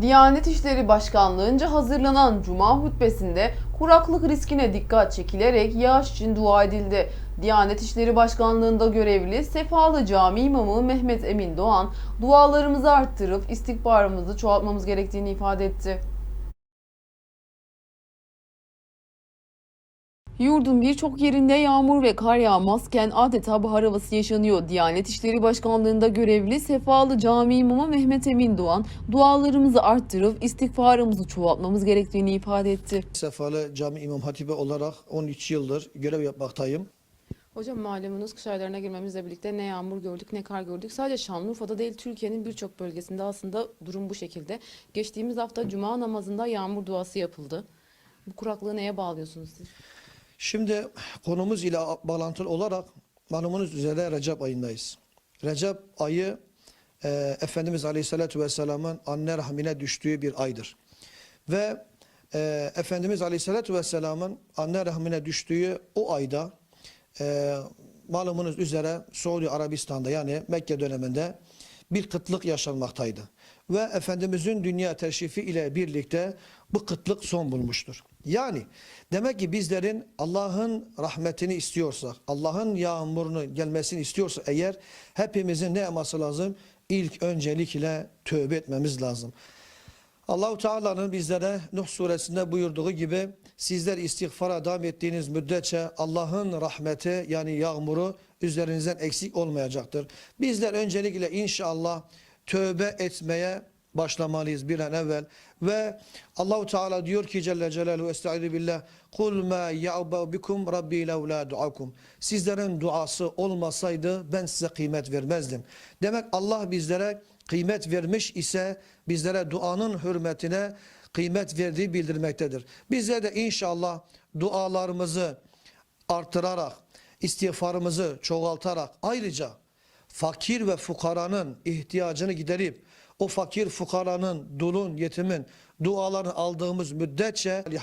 Diyanet İşleri Başkanlığı'nca hazırlanan Cuma hutbesinde kuraklık riskine dikkat çekilerek yağış için dua edildi. Diyanet İşleri Başkanlığı'nda görevli Sefalı Cami İmamı Mehmet Emin Doğan, dualarımızı arttırıp istikbarımızı çoğaltmamız gerektiğini ifade etti. Yurdun birçok yerinde yağmur ve kar yağmazken adeta bahar havası yaşanıyor. Diyanet İşleri Başkanlığı'nda görevli Sefalı Cami İmamı Mehmet Emin Doğan, dualarımızı arttırıp istikfarımızı çoğaltmamız gerektiğini ifade etti. Sefalı Cami İmam Hatibi olarak 13 yıldır görev yapmaktayım. Hocam malumunuz kış aylarına girmemizle birlikte ne yağmur gördük ne kar gördük. Sadece Şanlıurfa'da değil Türkiye'nin birçok bölgesinde aslında durum bu şekilde. Geçtiğimiz hafta cuma namazında yağmur duası yapıldı. Bu kuraklığı neye bağlıyorsunuz siz? Şimdi konumuz ile bağlantılı olarak malumunuz üzere Recep ayındayız. Recep ayı e, Efendimiz Aleyhisselatü Vesselam'ın anne rahmine düştüğü bir aydır. Ve e, Efendimiz Aleyhisselatü Vesselam'ın anne rahmine düştüğü o ayda e, malumunuz üzere Suudi Arabistan'da yani Mekke döneminde bir kıtlık yaşanmaktaydı. Ve Efendimizin dünya teşrifi ile birlikte bu kıtlık son bulmuştur. Yani demek ki bizlerin Allah'ın rahmetini istiyorsak, Allah'ın yağmurunu gelmesini istiyorsa eğer hepimizin ne yapması lazım? İlk öncelikle tövbe etmemiz lazım. Allahu Teala'nın bizlere Nuh suresinde buyurduğu gibi sizler istiğfara devam ettiğiniz müddetçe Allah'ın rahmeti yani yağmuru üzerinizden eksik olmayacaktır. Bizler öncelikle inşallah tövbe etmeye başlamalıyız bir an evvel ve Allahu Teala diyor ki Celle Celaluhu Estaizu billah kul ma ya'ba bikum rabbi levla duakum sizlerin duası olmasaydı ben size kıymet vermezdim. Demek Allah bizlere kıymet vermiş ise bizlere duanın hürmetine kıymet verdiği bildirmektedir. Bizler de inşallah dualarımızı artırarak, istiğfarımızı çoğaltarak ayrıca fakir ve fukaranın ihtiyacını giderip o fakir fukaranın, dulun, yetimin dualarını aldığımız müddetçe